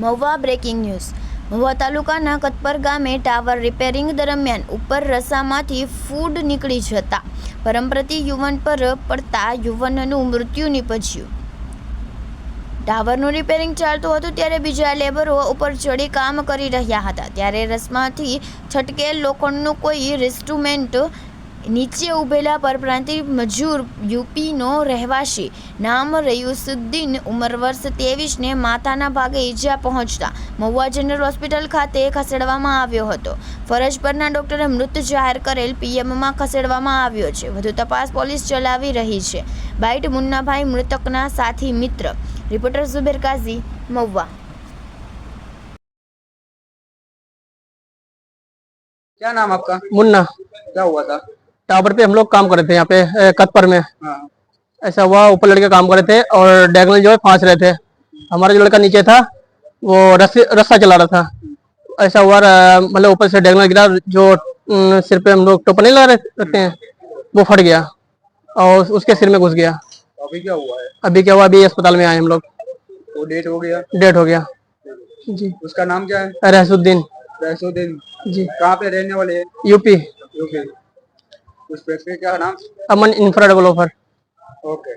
Mahuva breaking news. Mahuva તાલુકાના કતપર ગામે tower repairing દરમિયાન ઉપર રસામાંથી ફૂડ નીકળી જતા પરમપ્રતિ યુવાન પર પડતા યુવાનનું મૃત્યુ નીપજ્યું. ટાવરનું રિપેરિંગ ચાલતું હતું ત્યારે બીજા લેબરો ઉપર ચડી કામ કરી રહ્યા હતા. ત્યારે રસમાંથી છટકેલ લોખંડનું કોઈ ઇન્સ્ટ્રુમેન્ટ નીચે ઊભેલા પરપ્રાંતિય મજૂર યુપીનો રહેવાસી નામ રયુસુદ્દીન ઉંમર વર્ષ ત્રેવીસને માથાના ભાગે ઈજા પહોંચતા મહુવા જનરલ હોસ્પિટલ ખાતે ખસેડવામાં આવ્યો હતો ફરજ પરના ડોક્ટરે મૃત જાહેર કરેલ પીએમમાં ખસેડવામાં આવ્યો છે વધુ તપાસ પોલીસ ચલાવી રહી છે બાઇટ મુન્નાભાઈ મૃતકના સાથી મિત્ર રિપોર્ટર ઝુબેર કાઝી મહુવા क्या नाम आपका मुन्ना क्या हुआ था टावर पे हम लोग काम कर रहे थे यहाँ पे कतपर में। हाँ। ऐसा हुआ ऊपर लड़के काम कर रहे थे और डायगनल जो है फांस रहे थे। हमारा जो लड़का नीचे था वो रस्सी रस्सा चला रहा था। ऐसा हुआ मतलब ऊपर से डायगनल गिरा जो सिर पे हम लोग टोपा नहीं लगा रहे- रखते हैं वो फट गया और उसके सिर में घुस गया। तो अभी क्या हुआ है? अभी क्या हुआ अभी अस्पताल में आए हम लोग। वो डेट हो गया? डेट हो गया। जी। उसका नाम क्या है? रहसुद्दीन। रहसुद्दीन। जी। कहाँ पे रहने वाले हैं? यूपी। ओके उस व्यक्ति का नाम अमन इंफ्रा डेवलपर ओके